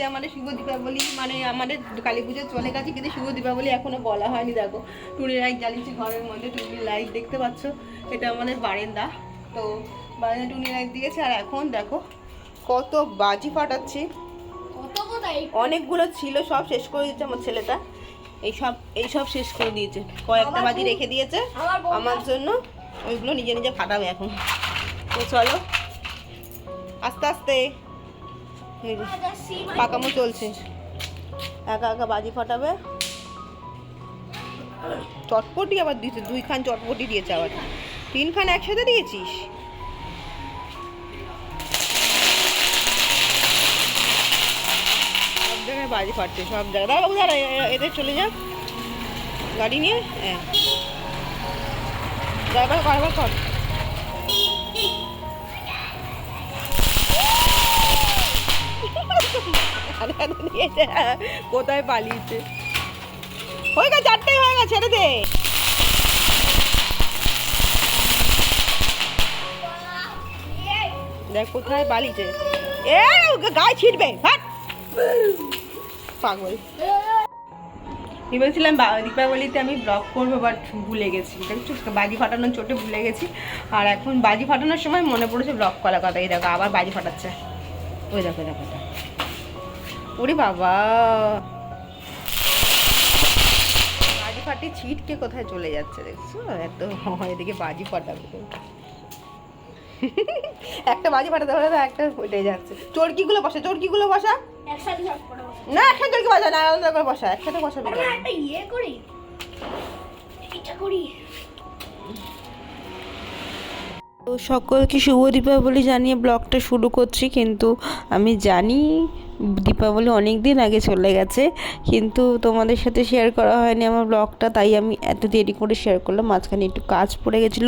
আজকে আমাদের শুভ দীপাবলি মানে আমাদের কালী পুজো চলে গেছে কিন্তু শুভ দীপাবলি এখনও বলা হয়নি দেখো। টুনি লাইট জ্বালিয়েছি ঘরের মধ্যে টুনি লাইট দেখতে পাচ্ছ? এটা আমাদের বারেন্দা। তো বারেন্দা টুনি লাইট দিয়েছে আর এখন দেখো কত বাজি ফাটাচ্ছি। অনেকগুলো ছিল সব শেষ করে দিয়েছে আমার ছেলেটা। এই সব এই সব শেষ করে দিয়েছে। কয়েকটা বাজি রেখে দিয়েছে আমার জন্য ওইগুলো নিজে নিজে ফাটাবে এখন। তো চলো আস্তে আস্তে। পাকামো চলছে। একা একা বাজি ফাটাবে। চটপটি আবার দিয়েছে, দুইখান চটপটি দিয়েছে আবার। তিনখান একসাথে দিয়েছিস? সব জায়গায় বাজি ফাটছে, সব জায়গায়। দাঁড়া দাঁড়া এদের চলে যাক গাড়ি নিয়ে হ্যাঁ। ড্রাইভার ড্রাইভার কর। কোথায় পালিয়েছে? হয়ে গেছে, চারটাই হয়ে গেছে, ছেড়ে দে। দেখ কোথায় পালিয়েছে। এ গায়ে ছিটবে হাট পাগল। ভেবেছিলাম দীপাবলিতে আমি ব্লগ করব বাট ভুলে গেছি বাজি ফাটানোর চোটে ভুলে গেছি। আর এখন বাজি ফাটানোর সময় মনে পড়েছে ব্লগ করার কথা। এই দেখো, আবার বাজি ফাটাচ্ছে। ওই দেখো দেখো। ওরে বাবা। বাজি ফাটি ছিটকে কোথায় চলে যাচ্ছে দেখছ? এত এদিকে বাজি ফাটাবে। একটা বাজি ফাটাতে পারে না একটা উঠে যাচ্ছে। চরকিগুলো বসা চরকিগুলো বসা। একসাথে সব করে বসে। না একসাথে চরকি বসা না আলাদা করে বসা একসাথে বসাবি আমরা একটা ইয়ে করি। এটা করি। তো সকলকে শুভ দীপাবলি জানিয়ে ব্লগটা শুরু করছি কিন্তু আমি জানি দীপাবলি অনেক দিন আগে চলে গেছে, কিন্তু তোমাদের সাথে শেয়ার করা হয়নি আমার ব্লগটা তাই আমি এত দেরি করে শেয়ার করলাম, মাঝখানে একটু কাজ পড়ে গেছিল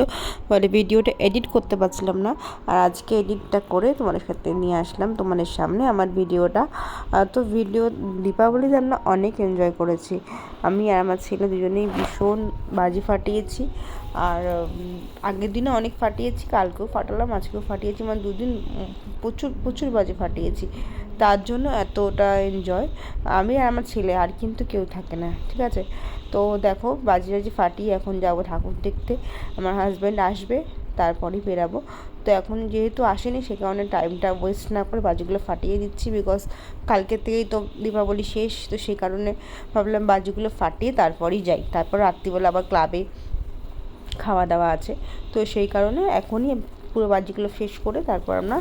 ফলে ভিডিওটা এডিট করতে পারছিলাম না, আর আজকে এডিটটা করে তোমাদের সাথে নিয়ে আসলাম তোমাদের সামনে আমার ভিডিওটা। তো ভিডিও দীপাবলিতে আমরা অনেক এনজয় করেছি, আমি আর আমার ছেলে দুজনেই ভীষণ বাজি ফাটিয়েছি আর আগের দিনে অনেক ফাটিয়েছি, কালকেও ফাটালাম, আজকেও ফাটিয়েছি মানে দুদিন প্রচুর প্রচুর বাজে ফাটিয়েছি। তার জন্য এতটা এনজয় আমি আর আমার ছেলে আর কিন্তু কেউ থাকে না, ঠিক আছে? তো দেখো, বাজি বাজি ফাটিয়ে এখন যাব ঠাকুর দেখতে, আমার হাজব্যান্ড আসবে, তারপরেই বেরাবো। তো এখন যেহেতু আসেনি, সে কারণে টাইমটা ওয়েস্ট না করে বাজিগুলো ফাটিয়ে দিচ্ছি বিকজ কালকে থেকেই তো দীপাবলি শেষ, তো সেই কারণে ভাবলাম বাজিগুলো ফাটিয়ে তারপরেই যাই। তারপর রাত্রিবেলা আবার ক্লাবে খাওয়া দাওয়া আছে। তো সেই কারণে এখনই পুরো বাজিগুলো শেষ করে তারপর আমরা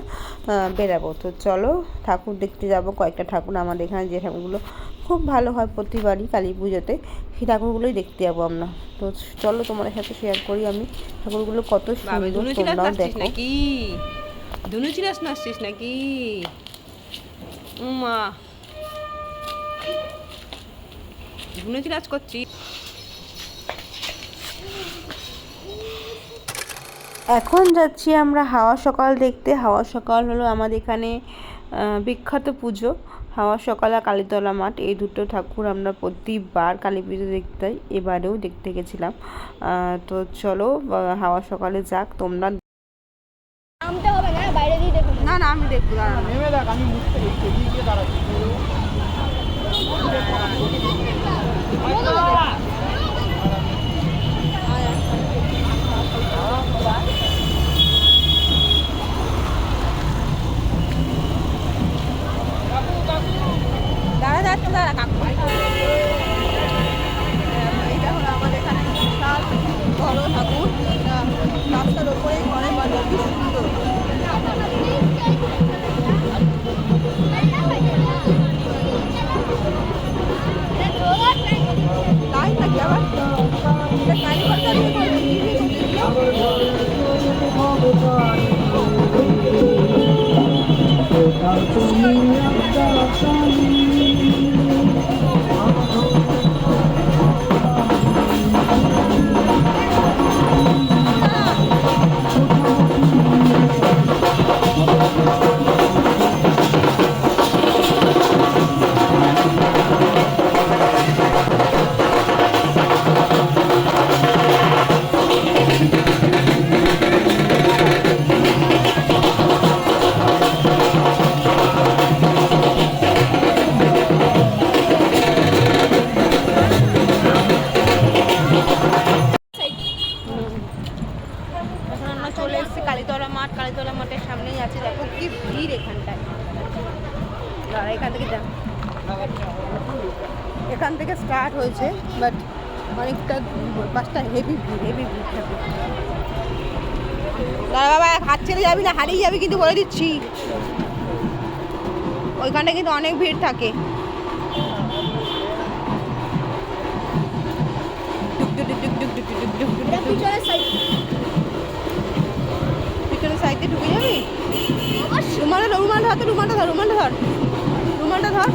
বেরাবো। তো চলো ঠাকুর দেখতে যাব কয়েকটা ঠাকুর আমাদের এখানে যে ঠাকুরগুলো খুব ভালো হয় প্রতিবারই কালী পুজোতে সেই ঠাকুরগুলোই দেখতে যাব আমরা। তো চলো তোমাদের সাথে শেয়ার করি আমি ঠাকুরগুলো কত সুন্দর তোমরাও দেখো। নাকি? দুনু চিরাস নাচছিস নাকি? উমা। দুনু চিরাস করছি এখন যাচ্ছি আমরা হাওয়া সকাল দেখতে। হাওয়া সকাল হলো আমাদের এখানে বিখ্যাত পুজো। হাওয়া সকাল আর কালীতলা মাঠ এই দুটো ঠাকুর আমরা প্রতিবার কালী পুজো দেখতে যাই। এবারেও দেখতে গেছিলাম। তো চলো হাওয়া সকালে যাক তোমরা না বাইরে দিয়ে দেখুন না না আমি দেখব আমি এখন আমরা চলে এসেছি কালীতলা মাঠ। কালীতলা মাঠের সামনেই আছে, দেখো কি ভিড় এখানটায়। এখান থেকে এখান থেকে স্টার্ট হয়েছে বাট অনেকটা বাসটা হেভি ভিড় হেভি ভিড় থাকে। বাবা, হাত ছেড়ে যাবি না, হারিয়ে যাবি কিন্তু বলে দিচ্ছি। ওইখানে কিন্তু অনেক ভিড় থাকে। পিছনের সাইড সাইডে ঢুকে যাবি? রুমালটা রুমালটা ধর তো রুমালটা ধর রুমালটা ধর রুমালটা ধর।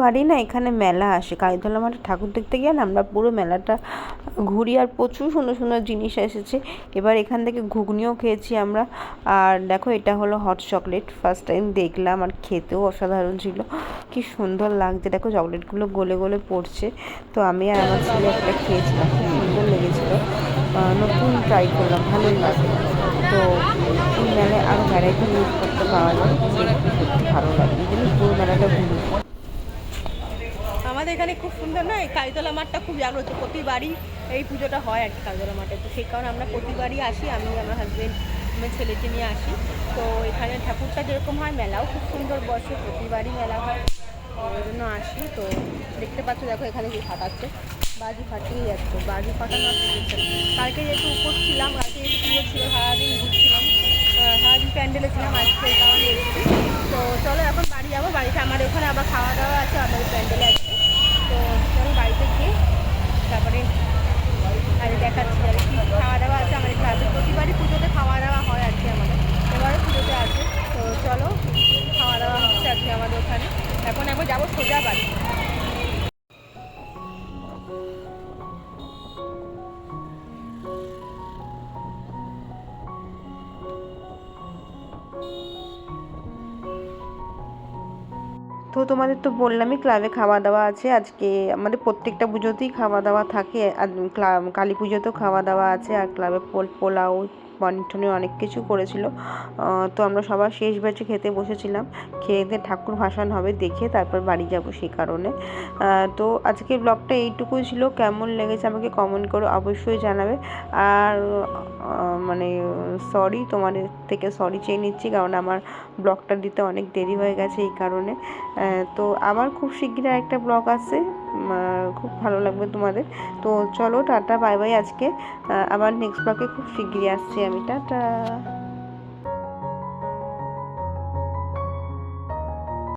প্রতিবারই না এখানে মেলা আসে। কালীতলা মাঠে ঠাকুর দেখতে গিয়ে না আমরা পুরো মেলাটা ঘুরি আর প্রচুর সুন্দর সুন্দর জিনিস এসেছে। এবার এখান থেকে ঘুগনিও খেয়েছি আমরা। আর দেখো এটা হলো হট চকলেট ফার্স্ট টাইম দেখলাম আর খেতেও অসাধারণ ছিল। কি সুন্দর লাগছে। দেখো চকলেটগুলো গলে গলে পড়ছে। তো আমি আর আমার ছেলে একটা খেয়েছিলাম। খুব সুন্দর লেগেছিলো। নতুন ট্রাই করলাম। ভালোই লাগে তো এই মেলায় আরও ভ্যারাইটি ইউজ করতে পাওয়া যায়। সত্যি ভালো লাগে। এই জন্য পুরো মেলাটা ঘুরি। আমাদের এখানে খুব সুন্দর না, এই কালীতলা মাঠটা খুব জাগ্রত। প্রতিবারই এই পুজোটা হয় আর কি কালীতলা মাঠে। তো সেই কারণে আমরা প্রতিবারই আসি, আমি, আমার হাজবেন্ড আমার ছেলেকে নিয়ে আসি। তো এখানে ঠাকুরটা যেরকম হয়, মেলাও খুব সুন্দর বসে প্রতিবারই মেলা হয়। ওই জন্য আসি। তো দেখতে পাচ্ছ, দেখো এখানে কি ফাটাচ্ছে। বাজি ফাটিয়ে যাচ্ছে, বাজি ফাটানো কালকে যেহেতু উপোস ছিলাম, কালকে যেহেতু পুজো ছিল, সারাদিন ঘুরছিলাম। সারাদিন প্যান্ডেলে ছিলাম, আজকে তো চলো এখন বাড়ি যাব, বাড়িতে আমাদের ওখানে আবার খাওয়া দাওয়া আছে, আমাদের প্যান্ডেলে আছে। চলো বাড়িতে গিয়ে তারপরে আরে দেখাচ্ছি আর কি। খাওয়া দাওয়া আছে আমাদের ক্লাসে প্রতিবারই পুজোতে খাওয়া দাওয়া হয় আর কি আমাদের। এবারও পুজোতে আছে। তো চলো খাওয়া দাওয়া হচ্ছে আর কি আমাদের ওখানে। এখন একবার যাব সোজা বাড়ি। তো তোমাদের তো বললামই ক্লাবে খাওয়া দাওয়া আছে আজকে আমাদের প্রত্যেকটা পুজোতেই খাওয়া দাওয়া থাকে, আর কালী পুজোতেও খাওয়া দাওয়া আছে, আর ক্লাবে পোল- পোলাও পনির অনেক কিছু করেছিল। তো আমরা সবার শেষ ব্যাচে খেতে বসেছিলাম। খেয়ে দিয়ে ঠাকুর ভাসান হবে দেখে তারপর বাড়ি যাব সেই কারণে। তো আজকে ব্লগটা এইটুকুই ছিল। কেমন লেগেছে আমাকে কমেন্ট করে অবশ্যই জানাবে। আর মানে সরি তোমাদের থেকে সরি চেয়ে নিচ্ছি কারণ আমার ব্লগটা দিতে অনেক দেরি হয়ে গেছে এই কারণে। তো আবার খুব শিগগিরই একটা ব্লগ আহ, খুব ভালো লাগবে তোমাদের। তো চলো টাটা বাই বাই আজকে। আবার নেক্সট ব্লগে খুব শিগগিরই আসছি টাটা।